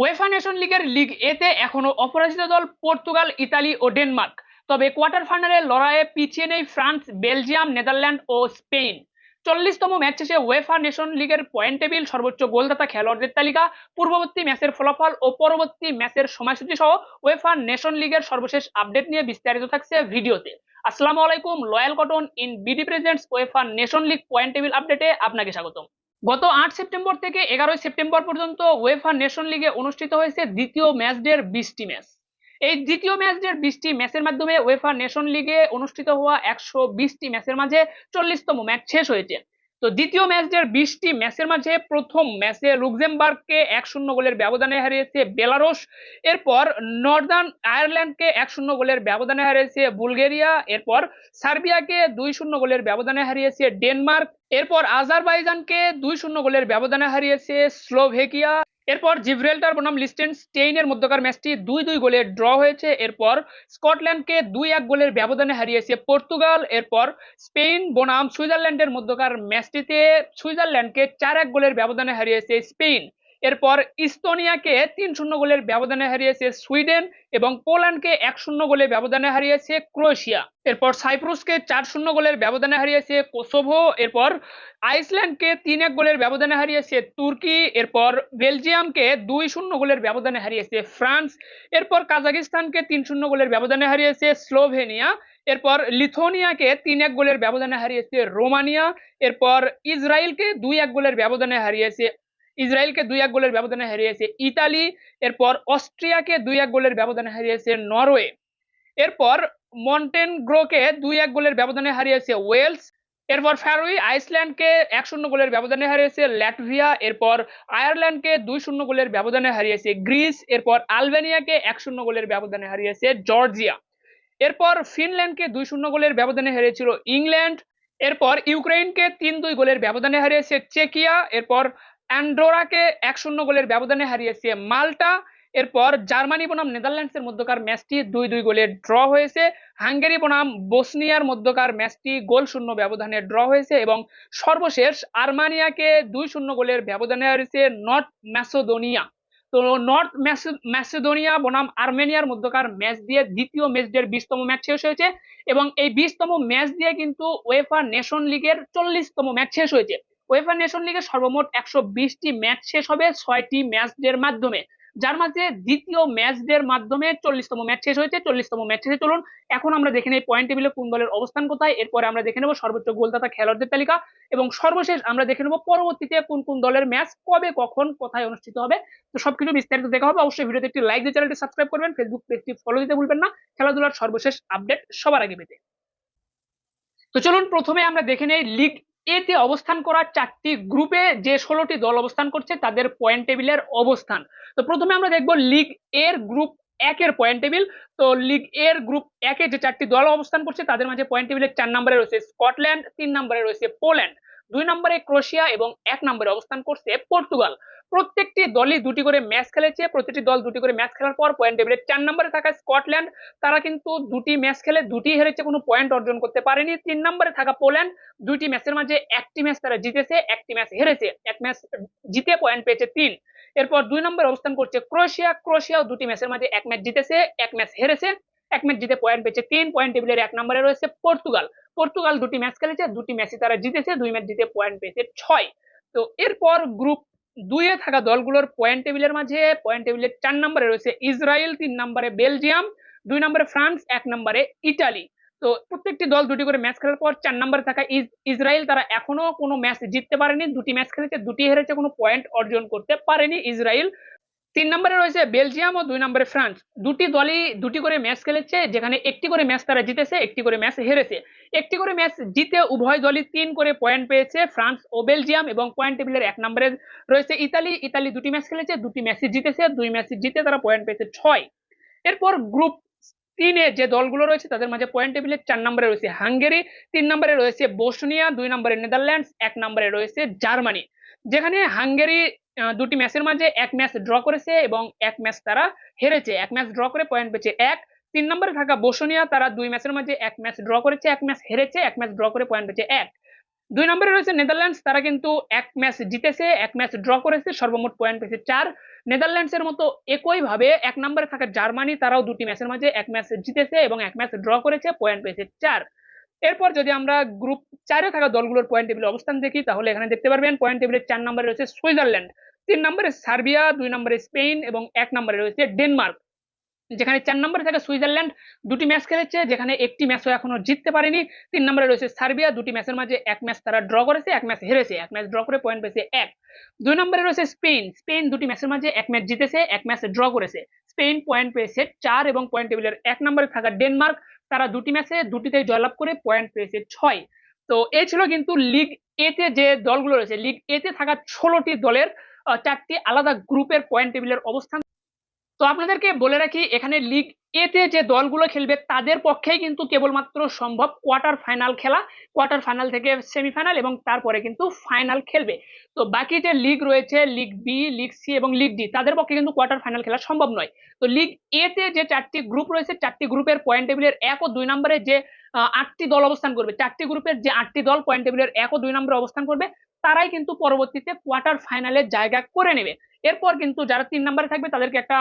UEFA nation লিগের league এতে এখনও অপরাজিত দল পর্তুগাল, ইতালি ও ডেনমার্ক। তবে কোয়ার্টার ফাইনালে লড়াইয়ে পিছিয়ে নেই ফ্রান্স, বেলজিয়াম, নেদারল্যান্ড ও স্পেন। চল্লিশতম ম্যাচ শেষে ওয়েফা নেশন লিগের পয়েন্ট টেবিল, সর্বোচ্চ গোলদাতা খেলোয়াড়দের তালিকা, পূর্ববর্তী ম্যাচের ফলাফল ও পরবর্তী ম্যাচের সময়সূচি সহ ওয়েফা নেশন লিগের সর্বশেষ আপডেট নিয়ে বিস্তারিত থাকছে ভিডিওতে। আসসালামু আলাইকুম, Royal Cotton in BD presents UEFA Nation League point table আপডেটে আপনাকে স্বাগতম। গত আট সেপ্টেম্বর থেকে এগারোই সেপ্টেম্বর পর্যন্ত ওয়েফার নেশন লিগে অনুষ্ঠিত হয়েছে দ্বিতীয় ম্যাচ ডের বিশটি ম্যাচ এই দ্বিতীয় ম্যাচ ডের বিশটি ম্যাচের মাধ্যমে ওয়েফার নেশন লিগে অনুষ্ঠিত হওয়া একশো বিশটি ম্যাচের মাঝে চল্লিশতম ম্যাচ শেষ হয়েছে। তো দ্বিতীয় ম্যাচের বিশটি ম্যাচের মাঝে প্রথম ম্যাচে লুক্সেমবার্গকে এক শূন্য গোলের ব্যবধানে হারিয়েছে বেলারস। এরপর নর্দার্ন আয়ারল্যান্ডকে এক শূন্য গোলের ব্যবধানে হারিয়েছে বুলগেরিয়া। এরপর সার্বিয়াকে দুই শূন্য গোলের ব্যবধানে হারিয়েছে ডেনমার্ক। এরপর আজারবাইজানকে দুই শূন্য গোলের ব্যবধানে হারিয়েছে স্লোভেকিয়া। এরপর জিব্রেল্টার বনাম লিস্টেন স্টেইনের মধ্যকার ম্যাচটি দুই দুই গোলে ড্র হয়েছে। এরপর স্কটল্যান্ডকে দুই এক গোলের ব্যবধানে হারিয়েছে পর্তুগাল। এরপর স্পেন বনাম সুইজারল্যান্ডের মধ্যকার ম্যাচটিতে সুইজারল্যান্ডকে চার এক গোলের ব্যবধানে হারিয়েছে স্পেন এরপর ইস্তোনিয়াকে তিন শূন্য গোলের ব্যবধানে হারিয়েছে সুইডেন এবং পোল্যান্ডকে এক শূন্য গোলে ব্যবধানে হারিয়েছে ক্রোয়েশিয়া। এরপর সাইপ্রুসকে চার শূন্য গোলের ব্যবধানে হারিয়েছে কোসোভো। এরপর আইসল্যান্ডকে তিন এক গোলের ব্যবধানে হারিয়েছে তুর্কি। এরপর বেলজিয়ামকে দুই শূন্য গোলের ব্যবধানে হারিয়েছে ফ্রান্স। এরপর কাজাকিস্তানকে তিন শূন্য গোলের ব্যবধানে হারিয়েছে স্লোভেনিয়া। এরপর লিথোনিয়াকে তিন এক গোলের ব্যবধানে হারিয়েছে রোমানিয়া। এরপর ইসরায়েলকে দুই এক গোলের ব্যবধানে হারিয়েছে ইসরায়েলকে দুই এক গোলের ব্যবধানে হারিয়েছে ইতালি, এরপর অস্ট্রিয়াকে দুই এক গোলের ব্যবধানে হারিয়েছে নরওয়ে। এরপর মন্টেনগ্রোকে দুই এক গোলের ব্যবধানে হারিয়েছে ওয়েলস। এরপর ফ্যারোই আইসল্যান্ডকে এক শূন্য গোলের ব্যবধানে হারিয়েছে ল্যাটভিয়া। এরপর আয়ারল্যান্ডকে দুই শূন্য গোলের ব্যবধানে হারিয়েছে গ্রিস। এরপর আলবেনিয়াকে এক শূন্য গোলের ব্যবধানে হারিয়েছে জর্জিয়া। এরপর ফিনল্যান্ডকে দুই শূন্য গোলের ব্যবধানে হারিয়েছিল ইংল্যান্ড। এরপর ইউক্রেনকে তিন দুই গোলের ব্যবধানে হারিয়েছে চেকিয়া। এরপর অ্যান্ডোরাকে এক শূন্য গোলের ব্যবধানে হারিয়েছে মাল্টা। এরপর জার্মানি বনাম নেদারল্যান্ডসের মধ্যকার ম্যাচটি দুই দুই গোলে ড্র হয়েছে। হাঙ্গেরি বনাম বসনিয়ার মধ্যকার ম্যাচটি গোল শূন্য ব্যবধানে ড্র হয়েছে এবং সর্বশেষ আর্মানিয়াকে দুই শূন্য গোলের ব্যবধানে হারিয়েছে নর্থ ম্যাসোদোনিয়া তো নর্থ ম্যাসেদোনিয়া বনাম আর্মেনিয়ার মধ্যকার ম্যাচ দিয়ে দ্বিতীয় ম্যাচ ডের বিশতম ম্যাচ শেষ হয়েছে এবং এই বিশতম ম্যাচ দিয়ে কিন্তু ওয়েফা নেশন লিগের চল্লিশতম ম্যাচ শেষ হয়েছে। ওয়েফা নেশন লিগের সর্বমোট একশো বিশটি ম্যাচ শেষ হবে, ছয়টি ম্যাচ ডের মাধ্যমে। যার মাঝে দ্বিতীয় ম্যাচ ডের মাধ্যমে চল্লিশতম ম্যাচ শেষ হয়েছে, চল্লিশতম ম্যাচ শেষে চলুন। এখন আমরা দেখে নেই পয়েন্ট টেবিলে কোন দলের অবস্থান কোথায়। এরপরে আমরা দেখে নেব সর্বোচ্চ গোলদাতা খেলোয়াড়দের তালিকা এবং সর্বশেষ আমরা দেখে নেব পরবর্তীতে কোন কোন দলের ম্যাচ কবে, কখন, কোথায় অনুষ্ঠিত হবে। তো সবকিছু বিস্তারিত দেখা হবে। অবশ্যই ভিডিওতে একটি লাইক দিয়ে চ্যানেলটি সাবস্ক্রাইব করবেন। ফেসবুক পেজটি ফলো দিতে ভুলবেন না। খেলাধুলার সর্বশেষ আপডেট সবার আগে পেতে। তো চলুন প্রথমে আমরা দেখে নেই লিগ এতে অবস্থান করা চারটি গ্রুপে যে ষোলোটি দল অবস্থান করছে তাদের পয়েন্ট টেবিলের অবস্থান। তো প্রথমে আমরা দেখব লিগ এর গ্রুপ একের পয়েন্ট টেবিল তো লিগ এর গ্রুপ একে যে চারটি দল অবস্থান করছে তাদের মাঝে পয়েন্ট টেবিলের চার নম্বরে রয়েছে স্কটল্যান্ড তিন নম্বরে রয়েছে পোল্যান্ড দুই নম্বরে ক্রোশিয়া এবং এক নম্বরে অবস্থান করছে পর্তুগাল প্রত্যেকটি দলই দুটি করে ম্যাচ খেলেছে প্রতিটি দল দুটি করে ম্যাচ খেলার পর পয়েন্ট টেবিলের চার নম্বরে থাকা স্কটল্যান্ড তারা কিন্তু দুটি ম্যাচ খেলে দুটি হেরেছে, কোনো পয়েন্ট অর্জন করতে পারেনি। তিন নম্বরে থাকা পোল্যান্ড দুইটি ম্যাচের মাঝে একটি ম্যাচ তারা জিতেছে, একটি ম্যাচ হেরেছে, এক ম্যাচ জিতে পয়েন্ট পেয়েছে তিন। এরপর দুই নম্বরে অবস্থান করছে ক্রোয়েশিয়া ক্রোয়েশিয়াও দুটি ম্যাচের মাঝে এক ম্যাচ জিতেছে, এক ম্যাচ হেরেছে, এক ম্যাচ জিতে পয়েন্ট পেয়েছে তিন পয়েন্ট টেবিলের এক নম্বরে রয়েছে পর্তুগাল পর্তুগাল দুটি ম্যাচ খেলেছে, দুটি ম্যাচে তারা জিতেছে, দুই ম্যাচ জিতে পয়েন্ট পেয়েছে ছয়। তো এরপর গ্রুপ দুইয়ে থাকা দলগুলোর পয়েন্ট টেবিলের মাঝে পয়েন্ট টেবিলের চার নম্বরে রয়েছে ইসরায়েল, তিন নম্বরে বেলজিয়াম, দুই নম্বরে ফ্রান্স, এক নম্বরে ইটালি। তো প্রত্যেকটি দল দুটি করে ম্যাচ খেলার পর চার নম্বরে থাকা ইসরায়েল তারা এখনও কোনো ম্যাচ জিততে পারেনি। দুটি ম্যাচ খেলেছে, দুটি হেরেছে, কোনো পয়েন্ট অর্জন করতে পারেনি ইসরায়েল। তিন নম্বরে রয়েছে বেলজিয়াম ও দুই নম্বরে ফ্রান্স। দুটি দলই দুটি করে ম্যাচ খেলেছে, যেখানে একটি করে ম্যাচ তারা জিতেছে, একটি করে ম্যাচ হেরেছে। একটি করে ম্যাচ জিতে উভয় দলই তিন করে পয়েন্ট পেয়েছে, ফ্রান্স ও বেলজিয়াম এবং পয়েন্ট টেবিলের এক নম্বরে রয়েছে ইতালি। ইতালি দুটি ম্যাচ খেলেছে, দুটি ম্যাচই জিতেছে, দুই ম্যাচই জিতে তারা পয়েন্ট পেয়েছে ছয়। এরপর গ্রুপ তিনে যে দলগুলো রয়েছে, তাদের মাঝে পয়েন্ট টেবিলের চার নম্বরে রয়েছে হাঙ্গেরি, তিন নম্বরে রয়েছে বোসনিয়া, দুই নম্বরে নেদারল্যান্ডস, এক নম্বরে রয়েছে জার্মানি। যেখানে হাঙ্গেরি দুটি ম্যাচের মাঝে এক ম্যাচ ড্র করেছে এবং এক ম্যাচ তারা হেরেছে এক ম্যাচ ড্র করে পয়েন্ট পেয়েছে এক তিন নম্বরে থাকা বসনিয়া তারা দুই ম্যাচের মাঝে এক ম্যাচ ড্র করেছে এক ম্যাচ হেরেছে এক ম্যাচ ড্র করে পয়েন্ট পেয়েছে এক দুই নম্বরে রয়েছে নেদারল্যান্ডস তারা কিন্তু এক ম্যাচ জিতেছে এক ম্যাচ ড্র করেছে সর্বমোট পয়েন্ট পেয়েছে চার নেদারল্যান্ডস এর মতো একইভাবে এক নম্বরে থাকা জার্মানি তারাও দুটি ম্যাচের মাঝে এক ম্যাচ জিতেছে এবং এক ম্যাচ ড্র করেছে পয়েন্ট পেয়েছে চার এরপর যদি আমরা গ্রুপ চারে থাকা দলগুলোর পয়েন্ট টেবিলে অবস্থান দেখি, তাহলে এখানে দেখতে পারবেন পয়েন্ট টেবিলের চার নম্বরে রয়েছে সুইজারল্যান্ড, তিন নম্বরে সার্বিয়া, দুই নম্বরে স্পেন এবং এক নম্বরে রয়েছে ডেনমার্ক। যেখানে চার নম্বরে থাকে সুইজারল্যান্ড দুটি ম্যাচ খেলেছে, যেখানে একটি ম্যাচও এখনও জিততে পারেনি। তিন নম্বরে রয়েছে সার্বিয়া, দুটি ম্যাচের মাঝে এক ম্যাচ তারা ড্র করেছে, এক ম্যাচ হেরেছে, এক ম্যাচ ড্র করে পয়েন্ট পেয়েছে এক। দুই নম্বরে রয়েছে স্পেন স্পেন দুটি ম্যাচের মাঝে এক ম্যাচ জিতেছে, এক ম্যাচ ড্র করেছে। স্পেন পয়েন্ট পেয়েছে চার এবং পয়েন্ট টেবিলের এক নম্বরে থাকা ডেনমার্ক তারা দুটি ম্যাচে দুটিতেই জয়লাভ করে পয়েন্ট পেয়েছে ছয়। তো এই ছিল কিন্তু লিগ এতে যে দলগুলো রয়েছে লিগ এতে থাকা ষোলোটি দলের চারটি আলাদা গ্রুপের পয়েন্ট টেবিলের অবস্থান। তো আপনাদেরকে বলে রাখি, এখানে লিগ এতে যে দলগুলো খেলবে তাদের পক্ষেই কিন্তু কেবলমাত্র সম্ভব কোয়ার্টার ফাইনাল খেলা কোয়ার্টার ফাইনাল থেকে সেমিফাইনাল এবং তারপরে কিন্তু ফাইনাল খেলবে। তো বাকি যে লিগ রয়েছে লিগ বি লিগ সি এবং লিগ ডি তাদের পক্ষে কিন্তু কোয়ার্টার ফাইনাল খেলা সম্ভব নয়। তো লিগ এতে যে চারটি গ্রুপ রয়েছে, চারটি গ্রুপের পয়েন্ট টেবিলের এক ও দুই নম্বরে যে আটটি দল অবস্থান করবে, চারটি গ্রুপের যে আটটি দল পয়েন্ট টেবিলের এক ও দুই নম্বরে অবস্থান করবে তারাই কিন্তু পরবর্তীতে কোয়ার্টার ফাইনালের জায়গা করে নেবে। এরপর কিন্তু যারা তিন নম্বরে থাকবে, তাদেরকে একটা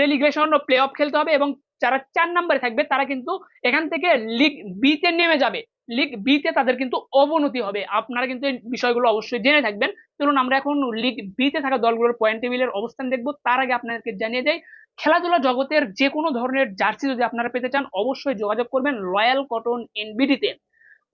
রেলিগ্রেশন ও প্লে অফ খেলতে হবে এবং যারা চার নম্বরে থাকবে, তারা কিন্তু এখান থেকে লিগ বিতে নেমে যাবে। লিগ বিতে তাদের কিন্তু অবনতি হবে। আপনারা কিন্তু এই বিষয়গুলো অবশ্যই জেনে থাকবেন। চলুন, আমরা এখন লিগ বিতে থাকা দলগুলোর পয়েন্ট টেবিলের অবস্থান দেখব। তার আগে আপনাদেরকে জানিয়ে দেয় খেলাধুলা জগতের যে কোনো ধরনের জার্সি যদি আপনারা পেতে চান, অবশ্যই যোগাযোগ করবেন রয়্যাল কটন এনবিডিতে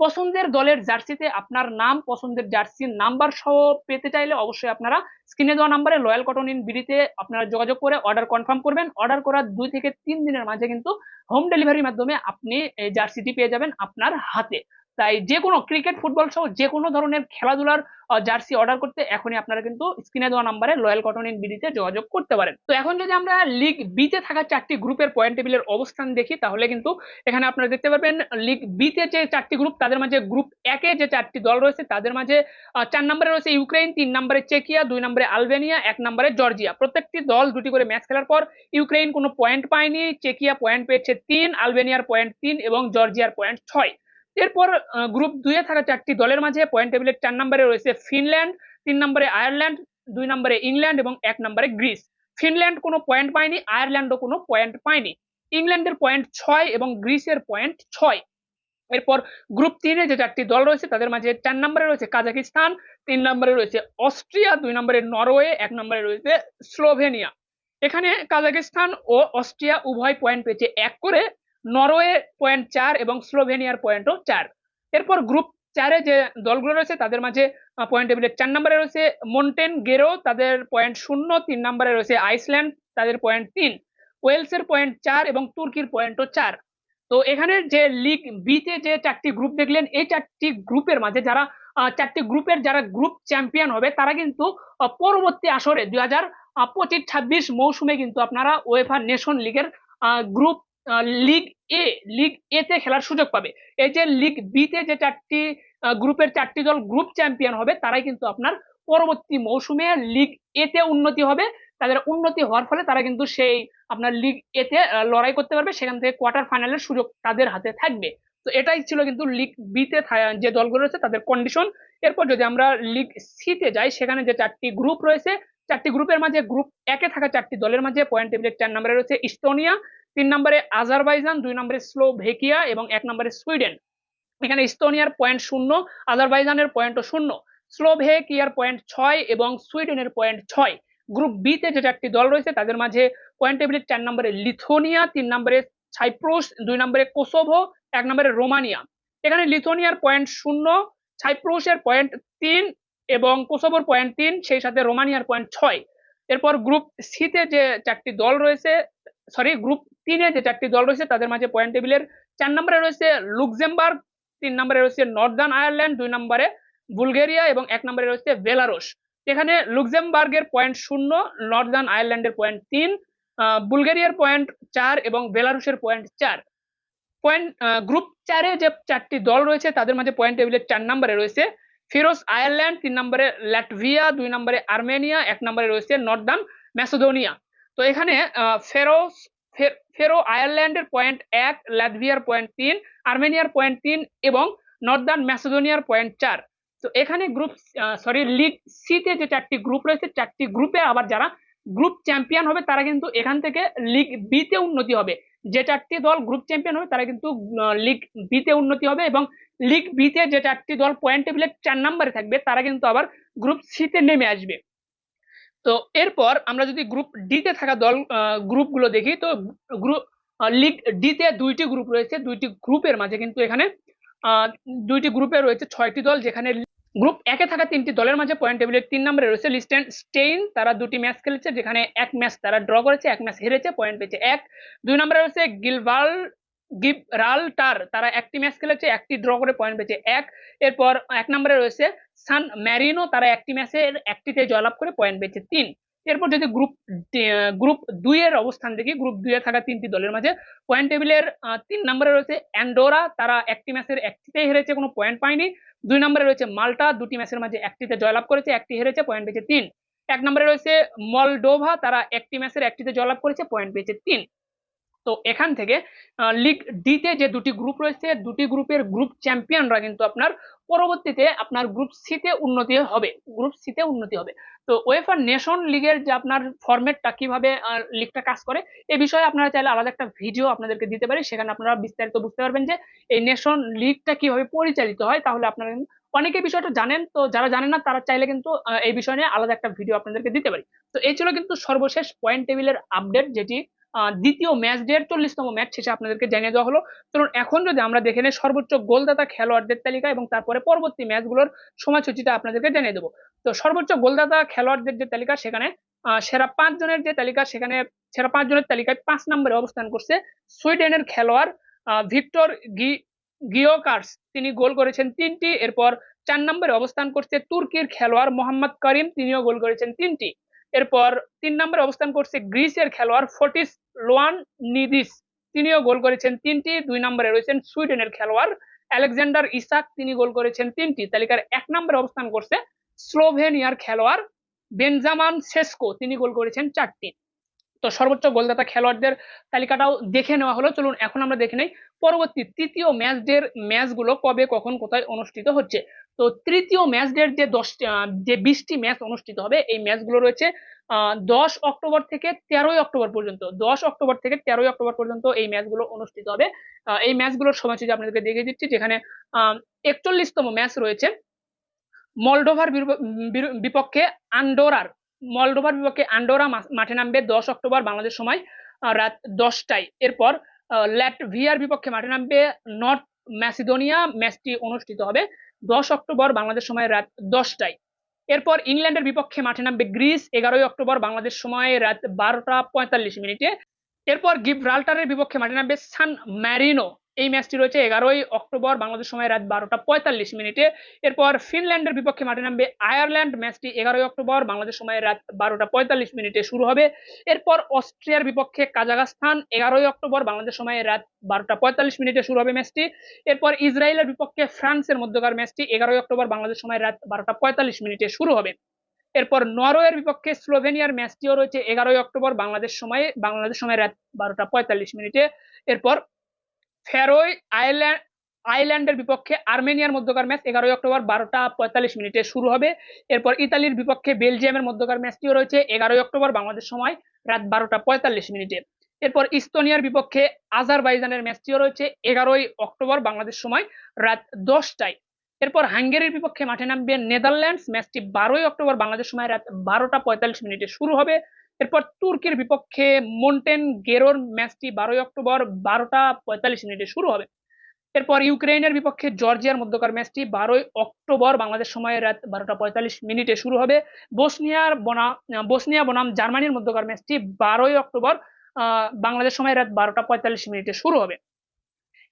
পছন্দের দলের জার্সিতে আপনার নাম, পছন্দের জার্সির নাম্বার সহ পেতে চাইলে অবশ্যই আপনারা স্ক্রিনে দেওয়া নাম্বারে রয়্যাল কটন ইন বিডিতে আপনারা যোগাযোগ করে অর্ডার কনফার্ম করবেন। অর্ডার করার দুই থেকে তিন দিনের মাঝে কিন্তু হোম ডেলিভারির মাধ্যমে আপনি এই জার্সিটি পেয়ে যাবেন আপনার হাতে। তাই যে কোনো ক্রিকেট ফুটবল সহ যে কোনো ধরনের খেলাধুলার জার্সি অর্ডার করতে এখনই আপনারা কিন্তু স্ক্রিনে দেওয়া নাম্বারে রয়্যাল কটন ইন বিডিতে যোগাযোগ করতে পারেন। তো এখন যদি আমরা লিগ বিতে থাকা চারটি গ্রুপের পয়েন্ট টেবিলের অবস্থান দেখি, তাহলে কিন্তু এখানে আপনারা দেখতে পারবেন লিগ বিতে যে চারটি গ্রুপ তাদের মাঝে গ্রুপ একে যে চারটি দল রয়েছে, তাদের মাঝে চার নম্বরে রয়েছে ইউক্রেন তিন নম্বরে চেকিয়া দুই নম্বরে আলবেনিয়া এক নম্বরে জর্জিয়া প্রত্যেকটি দল দুটি করে ম্যাচ খেলার পর ইউক্রেন কোনো পয়েন্ট পায়নি চেকিয়া পয়েন্ট পেয়েছে তিন আলবেনিয়ার পয়েন্ট তিন এবং জর্জিয়ার পয়েন্ট ছয়। এরপর গ্রুপ দুইয়ে থাকা চারটি দলের মাঝে পয়েন্ট টেবিলের চার নম্বরে রয়েছে ফিনল্যান্ড তিন নম্বরে আয়ারল্যান্ড দুই নম্বরে ইংল্যান্ড এবং এক নম্বরে গ্রিস ফিনল্যান্ড কোনো পয়েন্ট পায়নি আয়ারল্যান্ডও কোনো পয়েন্ট পায়নি। ইংল্যান্ডের পয়েন্ট ছয় এবং গ্রিসের পয়েন্ট ছয়। এরপর গ্রুপ তিনে যে চারটি দল রয়েছে, তাদের মাঝে চার নম্বরে রয়েছে কাজাকিস্তান তিন নম্বরে রয়েছে অস্ট্রিয়া দুই নম্বরে নরওয়ে এক নম্বরে রয়েছে স্লোভেনিয়া এখানে কাজাকিস্তান ও অস্ট্রিয়া উভয় পয়েন্ট পেয়েছে এক করে। নরওয়ে পয়েন্ট চার এবং স্লোভেনিয়ার পয়েন্টও চার। এরপর গ্রুপ চারে যে দলগুলো রয়েছে, তাদের মাঝে পয়েন্ট টেবিলের চার নম্বরে রয়েছে মন্টেন গেরো তাদের পয়েন্ট শূন্য, তিন নম্বরে রয়েছে আইসল্যান্ড তাদের পয়েন্ট তিন। ওয়েলসের পয়েন্ট চার এবং তুর্কির পয়েন্টও চার। তো এখানে যে লিগ বিতে যে চারটি গ্রুপ দেখলেন, এই চারটি গ্রুপের মাঝে যারা চারটি গ্রুপের যারা গ্রুপ চ্যাম্পিয়ন হবে, তারা কিন্তু পরবর্তী আসরে দুই হাজার পঁচিশ, ছাব্বিশ মৌসুমে কিন্তু আপনারা ওয়েফা নেশন লিগের group league A league A তে খেলার সুযোগ পাবে। এই যে লিগ বি তে যে চারটি গ্রুপের চারটি দল গ্রুপ চ্যাম্পিয়ন হবে তারাই কিন্তু আপনার পরবর্তী মৌসুমে লিগ এ তে উন্নতি হবে। তাদের উন্নতি হওয়ার ফলে তারা কিন্তু সেই আপনার লিগ এতে আহ, লড়াই করতে পারবে। সেখান থেকে কোয়ার্টার ফাইনালের সুযোগ তাদের হাতে থাকবে। তো এটাই ছিল কিন্তু লিগ বিতে যে দলগুলো রয়েছে তাদের কন্ডিশন এরপর যদি আমরা লিগ সিতে যাই সেখানে যে চারটি গ্রুপ রয়েছে চারটি গ্রুপের মাঝে গ্রুপ একে থাকা চারটি দলের মাঝে পয়েন্ট টেবিলের চার নম্বরে রয়েছে ইস্তোনিয়া তিন নম্বরে আজারবাইজান, দুই নম্বরে স্লোভেকিয়া এবং এক নম্বরে সুইডেন। এখানে ইস্তোনিয়ার পয়েন্ট শূন্য, আজারবাইজানের পয়েন্টও শূন্য, স্লোভেকিয়ার পয়েন্ট ছয় এবং সুইডেনের পয়েন্ট ছয়। গ্রুপ বিতে যে চারটি দল রয়েছে, তাদের মাঝে পয়েন্ট টেবিলের চার নম্বরে লিথোনিয়া তিন নম্বরে সাইপ্রুস, দুই নম্বরে কোসোভো, এক নম্বরে রোমানিয়া। এখানে লিথোনিয়ার পয়েন্ট শূন্য, সাইপ্রুসের পয়েন্ট তিন এবং কোসোভোর পয়েন্ট তিন, সেই সাথে রোমানিয়ার পয়েন্ট ছয়। এরপর গ্রুপ সিতে যে চারটি দল রয়েছে সরি গ্রুপ তিনে যে চারটি দল রয়েছে, তাদের মাঝে পয়েন্ট টেবিলের চার নম্বরে রয়েছে লুক্সেমবার্গ, তিন নম্বরে রয়েছে নর্দার্ন আয়ারল্যান্ড, দুই নম্বরে বুলগেরিয়া এবং এক নম্বরে রয়েছে বেলারুশ। এখানে লুক্সেমবার্গের পয়েন্ট শূন্য, নর্দার্ন আয়ারল্যান্ডের পয়েন্ট তিন বুলগেরিয়ার পয়েন্ট চার এবং বেলারুশের পয়েন্ট চার। পয়েন্ট গ্রুপ চারে যে চারটি দল রয়েছে, তাদের মাঝে পয়েন্ট টেবিলের চার নম্বরে রয়েছে ফিরোজ আয়ারল্যান্ড, তিন নম্বরে ল্যাটভিয়া দুই নম্বরে আর্মেনিয়া, এক নম্বরে রয়েছে নর্দার্ন ম্যাসেডোনিয়া। তো এখানে ফেরোস ফেরো আয়ারল্যান্ডের পয়েন্ট এক, ল্যাটভিয়ার পয়েন্ট তিন, আর্মেনিয়ার পয়েন্ট তিন এবং নর্দার্ন ম্যাসেডোনিয়ার পয়েন্ট চার। তো এখানে গ্রুপ সরি লিগ সিতে যে চারটি গ্রুপ রয়েছে, চারটি গ্রুপে আবার যারা গ্রুপ চ্যাম্পিয়ন হবে, তারা কিন্তু এখান থেকে লিগ বিতে উন্নতি হবে। যে চারটি দল গ্রুপ চ্যাম্পিয়ন হবে, তারা কিন্তু লিগ বিতে উন্নতি হবে এবং লিগ বিতে যে চারটি দল পয়েন্ট টেবিলের চার নম্বরে থাকবে, তারা কিন্তু আবার গ্রুপ সিতে নেমে আসবে। তো এরপর আমরা যদি গ্রুপ ডিতে থাকা দল গ্রুপগুলো দেখি, তো গ্রুপ লিগ ডিতে দুইটি গ্রুপ রয়েছে, দুইটি গ্রুপের মাঝে কিন্তু এখানে দুইটি গ্রুপে রয়েছে ছয়টি দল, যেখানে গ্রুপ একে থাকা তিনটি দলের মাঝে পয়েন্ট টেবিলের তিন নম্বরে রয়েছে লিস্টেন স্টেইন তারা দুটি ম্যাচ খেলেছে, যেখানে এক ম্যাচ তারা ড্র করেছে, এক ম্যাচ হেরেছে পয়েন্ট পেয়েছে এক। দুই নম্বরে রয়েছে গিলভাল গিবরাল্টার তারা একটি ম্যাচ খেলেছে, একটি ড্র করে পয়েন্ট পেয়েছে। এক, এরপর এক নম্বরে রয়েছে সান ম্যারিনো, তারা একটি ম্যাচের একটিতে জয়লাভ করে পয়েন্ট পেয়েছে। তিন, এরপর যদি গ্রুপ গ্রুপ দুই এর অবস্থান দেখি গ্রুপ দুই এ থাকা তিনটি দলের মাঝে পয়েন্ট টেবিলের তিন নম্বরে রয়েছে অ্যান্ডোরা, তারা একটি ম্যাচের একটিতে হেরেছে, কোনো পয়েন্ট পায়নি। দুই নম্বরে রয়েছে মাল্টা, দুটি ম্যাচের মাঝে একটিতে জয়লাভ করেছে, একটি হেরেছে পয়েন্ট পেয়েছে। তিন, এক নম্বরে রয়েছে মলডোভা, তারা একটি ম্যাচের একটিতে জয়লাভ করেছে পয়েন্ট পেয়েছে। তিন তো এখান থেকে লিগ ডিতে যে দুটি গ্রুপ রয়েছে, দুটি গ্রুপের গ্রুপ চ্যাম্পিয়নরা কিন্তু আপনার পরবর্তীতে আপনার গ্রুপ সিতে উন্নতি হবে গ্রুপ সিতে উন্নতি হবে। তো ওয়েফার নেশন লিগের যে আপনার ফরম্যাটটা কীভাবে লিগটা কাজ করে এই বিষয়ে আপনারা চাইলে আলাদা একটা ভিডিও আপনাদেরকে দিতে পারি, সেখানে আপনারা বিস্তারিত বুঝতে পারবেন যে এই নেশন লিগটা কীভাবে পরিচালিত হয়, তাহলে আপনারা অনেকে বিষয়টা জানেন, তো যারা জানেন না, তারা চাইলে কিন্তু এই বিষয় নিয়ে আলাদা একটা ভিডিও আপনাদেরকে দিতে পারি। তো এই ছিল কিন্তু সর্বশেষ পয়েন্ট টেবিলের আপডেট যেটি দ্বিতীয় ম্যাচ ডের চল্লিশতম ম্যাচ শেষে আপনাদেরকে জানিয়ে দেওয়া হলো। চলুন, এখন যদি আমরা দেখে নেই, সর্বোচ্চ গোলদাতা খেলোয়াড়দের তালিকা এবং তারপরে পরবর্তী ম্যাচগুলোর সময়সূচিটা আপনাদেরকে জানিয়ে দেবো। তো সর্বোচ্চ গোলদাতা খেলোয়াড়দের যে তালিকা, সেখানে সেরা পাঁচ জনের যে তালিকা, সেখানে সেরা পাঁচ জনের তালিকায় পাঁচ নম্বরে অবস্থান করছে সুইডেনের খেলোয়াড় ভিক্টর গি, গিওকার্স। তিনি গোল করেছেন তিনটি, এরপর চার নম্বরে অবস্থান করছে তুর্কির খেলোয়াড় মোহাম্মদ করিম, তিনিও গোল করেছেন তিনটি। এরপর তিন নম্বরে অবস্থান করছে গ্রিসের খেলোয়াড় ফোর্টিস লোয়ান নিদিস। তিনিও গোল করেছেন তিনটি, দুই নম্বরে রয়েছেন সুইডেনের খেলোয়াড় আলেকজান্ডার ইসাক, তিনি গোল করেছেন তিনটি। তালিকার এক নম্বরে অবস্থান করছে স্লোভেনিয়ার খেলোয়াড় বেনজামান সেস্কো, তিনি গোল করেছেন চারটি। তো সর্বোচ্চ গোলদাতা খেলোয়াড়দের তালিকাটাও দেখে নেওয়া হলো। চলুন এখন আমরা দেখে নেই পরবর্তী তৃতীয় ম্যাচ ডের ম্যাচগুলো কবে, কখন, কোথায় অনুষ্ঠিত হচ্ছে। তো তৃতীয় ম্যাচ ডের যে দশটি যে বিশটি ম্যাচ অনুষ্ঠিত হবে, এই ম্যাচগুলো রয়েছে দশ অক্টোবর থেকে তেরোই অক্টোবর পর্যন্ত। দশ অক্টোবর থেকে তেরোই অক্টোবর পর্যন্ত এই ম্যাচগুলো অনুষ্ঠিত হবে। এই ম্যাচগুলোর সময়সূচি আপনাদেরকে দেখিয়ে দিচ্ছি, যেখানে একচল্লিশতম ম্যাচ রয়েছে। মলডোভার বিপক্ষে আন্ডোরার মলডোভার বিপক্ষে আন্ডোরা মাঠে নামবে দশ অক্টোবর বাংলাদেশ সময় রাত দশটায়। এরপর ল্যাটভিয়ার বিপক্ষে মাঠে নামবে নর্থ ম্যাসিডোনিয়া, ম্যাচটি অনুষ্ঠিত হবে দশ অক্টোবর বাংলাদেশ সময় রাত দশটায়। এরপর ইংল্যান্ডের বিপক্ষে মাঠে নামবে গ্রিস, এগারোই অক্টোবর বাংলাদেশ সময় রাত বারোটা পঁয়তাল্লিশ মিনিটে। এরপর গিব্রাল্টারের বিপক্ষে মাঠে নামবে সান ম্যারিনো এই ম্যাচটি রয়েছে এগারোই অক্টোবর বাংলাদেশ সময় রাত বারোটা পঁয়তাল্লিশ মিনিটে। এরপর ফিনল্যান্ডের বিপক্ষে মাঠে নামবে আয়ারল্যান্ড। ম্যাচটি এগারোই অক্টোবর বাংলাদেশ সময় রাত বারোটা পঁয়তাল্লিশ মিনিটে শুরু হবে। এরপর অস্ট্রিয়ার বিপক্ষে কাজাকাস্তান এগারোই অক্টোবর বাংলাদেশ সময় রাত বারোটা পঁয়তাল্লিশ মিনিটে শুরু হবে ম্যাচটি। এরপর ইসরায়েলের বিপক্ষে ফ্রান্সের মধ্যকার ম্যাচটি এগারোই অক্টোবর বাংলাদেশ সময় রাত বারোটা পঁয়তাল্লিশ মিনিটে শুরু হবে। এরপর নরওয়ের বিপক্ষে স্লোভেনিয়ার ম্যাচটিও রয়েছে এগারোই অক্টোবর বাংলাদেশ সময়ে বাংলাদেশ সময় রাত বারোটা পঁয়তাল্লিশ মিনিটে। এরপর ফেরোই আইল্যান্ড আইল্যান্ডের বিপক্ষে আর্মেনিয়ার মধ্যকার ম্যাচ এগারোই অক্টোবর বারোটা পঁয়তাল্লিশ মিনিটে শুরু হবে। এরপর ইতালির বিপক্ষে বেলজিয়ামের মধ্যকার ম্যাচটিও রয়েছে এগারোই অক্টোবর বাংলাদেশ সময় রাত বারোটা পঁয়তাল্লিশ মিনিটে। এরপর ইস্তোনিয়ার বিপক্ষে আজারবাইজানের ম্যাচটিও রয়েছে এগারোই অক্টোবর বাংলাদেশ সময় রাত দশটায়। এরপর হাঙ্গেরির বিপক্ষে মাঠে নামবে নেদারল্যান্ডস। ম্যাচটি বারোই অক্টোবর বাংলাদেশ সময় রাত বারোটা পঁয়তাল্লিশ মিনিটে শুরু হবে। এরপর তুর্কির বিপক্ষে মন্টেন গেরোর ম্যাচটি বারোই অক্টোবর বারোটা পঁয়তাল্লিশ মিনিটে শুরু হবে। এরপর ইউক্রেনের বিপক্ষে জর্জিয়ার মধ্যকার ম্যাচটি বারোই অক্টোবর বাংলাদেশ সময় রাত বারোটা পঁয়তাল্লিশ মিনিটে শুরু হবে। বসনিয়ার বনা, বসনিয়া বনাম জার্মানির মধ্যকার ম্যাচটি বারোই অক্টোবর বাংলাদেশ সময় রাত বারোটা পঁয়তাল্লিশ মিনিটে শুরু হবে।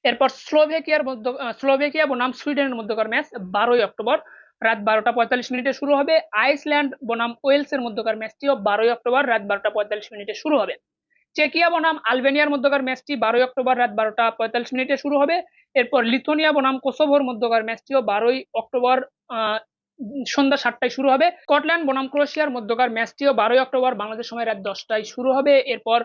এরপর স্লোভেকিয়ার মধ্য স্লোভেকিয়া বনাম সুইডেনের মধ্যকার ম্যাচ বারোই অক্টোবর রাত বারোটা পঁয়তাল্লিশ মিনিটে শুরু হবে। আইসল্যান্ড বনাম ওয়েলস এর মধ্যকার ম্যাচটিও বারোই অক্টোবর রাত বারোটা পঁয়তাল্লিশ মিনিটে শুরু হবে। চেকিয়া বনাম আলবেনিয়ার মধ্যকার ম্যাচটি বারোই অক্টোবর রাত বারোটা পঁয়তাল্লিশ মিনিটে শুরু হবে। এরপর লিথুনিয়া বনাম কোসোভোর মধ্যকার ম্যাচটিও বারোই অক্টোবর সন্ধ্যা সাতটায় শুরু হবে। স্কটল্যান্ড বনাম ক্রোয়েশিয়ার মধ্যকার ম্যাচটিও বারোই অক্টোবর বাংলাদেশ সময় রাত দশটায় শুরু হবে। এরপর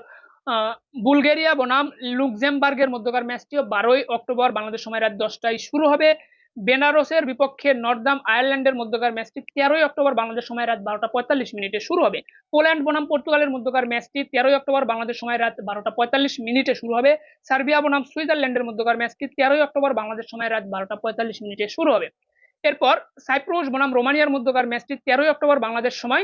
বুলগেরিয়া বনাম লুকজেমবার্গের মধ্যকার ম্যাচটিও বারোই অক্টোবর বাংলাদেশ সময় রাত দশটায় শুরু হবে। বেনারসের বিপক্ষে নর্দাম আয়ারল্যান্ডের মধ্যকার ম্যাচটি তেরোই অক্টোবর বাংলাদেশ সময় রাত বারোটা পঁয়তাল্লিশ মিনিটে শুরু হবে। পোল্যান্ড বনাম পর্তুগালের মধ্যকার ম্যাচটি তেরোই অক্টোবর বাংলাদেশ সময় রাত বারোটা পঁয়তাল্লিশ মিনিটে শুরু হবে। সার্বিয়া বনাম সুইজারল্যান্ডের মধ্যকার ম্যাচটি তেরোই অক্টোবর বাংলাদেশ সময় রাত বারোটা পঁয়তাল্লিশ মিনিটে শুরু হবে। এরপর সাইপ্রুস বনাম রোমানিয়ার মধ্যকার ম্যাচটি তেরোই অক্টোবর বাংলাদেশ সময়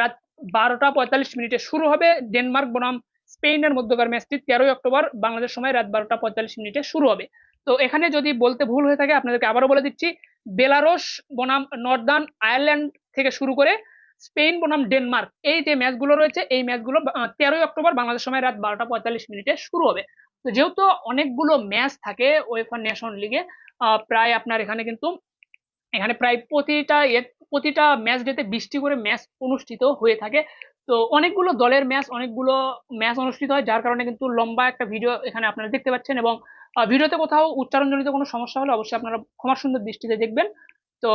রাত বারোটা পঁয়তাল্লিশ মিনিটে শুরু হবে। ডেনমার্ক বনাম স্পেনের মধ্যকার ম্যাচটি তেরোই অক্টোবর বাংলাদেশ সময় রাত বারোটা পঁয়তাল্লিশ মিনিটে শুরু হবে। তো এখানে যদি বলতে ভুল হয়ে থাকে, আপনাদেরকে আবারও বলে দিচ্ছি বেলারস বনাম নর্দার্ন আয়ারল্যান্ড থেকে শুরু করে স্পেন বনাম ডেনমার্ক, এই যে ম্যাচগুলো রয়েছে, এই ম্যাচগুলো তেরোই অক্টোবর বাংলাদেশ সময় রাত বারোটা পঁয়তাল্লিশ মিনিটে শুরু হবে। তো যেহেতু অনেকগুলো ম্যাচ থাকে ওয়েফা নেশন লিগে প্রায় আপনার এখানে কিন্তু, এখানে প্রায় প্রতিটা প্রতিটা ম্যাচ ডেতে বৃষ্টি করে ম্যাচ অনুষ্ঠিত হয়ে থাকে। তো অনেকগুলো দলের ম্যাচ, অনেকগুলো ম্যাচ অনুষ্ঠিত হয়, যার কারণে কিন্তু লম্বা একটা ভিডিও এখানে আপনারা দেখতে পাচ্ছেন এবং ভিডিওতে কোথাও উচ্চারণজনিত কোনো সমস্যা হলে অবশ্যই আপনারা ক্ষমা সুন্দর দৃষ্টিতে দেখবেন। তো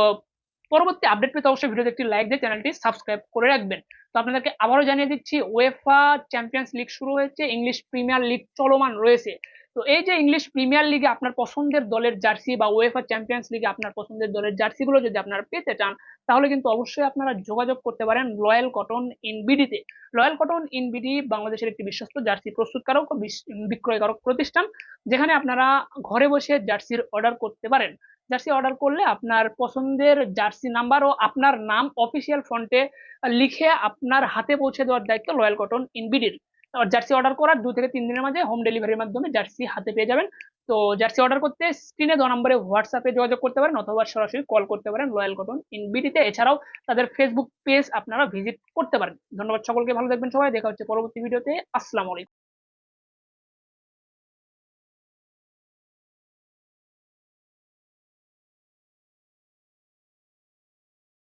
পরবর্তী আপডেট পেতে অবশ্যই ভিডিওতে একটি লাইক দিয়ে চ্যানেলটি সাবস্ক্রাইব করে রাখবেন। তো আপনাদেরকে আবারও জানিয়ে দিচ্ছি ওয়েফা চ্যাম্পিয়ন্স লিগ শুরু হয়েছে ইংলিশ প্রিমিয়ার লিগ চলমান রয়েছে। তো এই যে ইংলিশ প্রিমিয়ার লিগে আপনার পছন্দের দলের জার্সি বা ওয়েফা চ্যাম্পিয়ন্স লিগে আপনার পছন্দের দলের জার্সিগুলো যদি আপনারা পেতে চান, তাহলে কিন্তু অবশ্যই আপনারা যোগাযোগ করতে পারেন রয়্যাল কটন ইনবিডিতে রয়্যাল কটন ইনবিডি বাংলাদেশের একটি বিশ্বস্ত জার্সি প্রস্তুতকারক ও বিক্রয়কারক প্রতিষ্ঠান, যেখানে আপনারা ঘরে বসে জার্সির অর্ডার করতে পারেন। জার্সি অর্ডার করলে আপনার পছন্দের জার্সি নাম্বার ও আপনার নাম অফিসিয়াল ফন্টে লিখে আপনার হাতে পৌঁছে দেওয়ার দায়িত্ব রয়্যাল কটন ইনবিডির জার্সি অর্ডার করার দু থেকে তিন দিনের মাঝে হোম ডেলিভারির মাধ্যমে জার্সি হাতে পেয়ে যাবেন। তো জার্সি অর্ডার করতে স্ক্রিনে দেওয়া নম্বরে হোয়াটসঅ্যাপে যোগাযোগ করতে পারেন অথবা সরাসরি কল করতে পারেন রয়্যাল কটন ইনবিটিতে এছাড়াও তাদের ফেসবুক পেজ আপনারা ভিজিট করতে পারেন। ধন্যবাদ সকলকে, ভালো থাকবেন সবাই। দেখা হচ্ছে পরবর্তী ভিডিওতে আসসালামু আলাইকুম।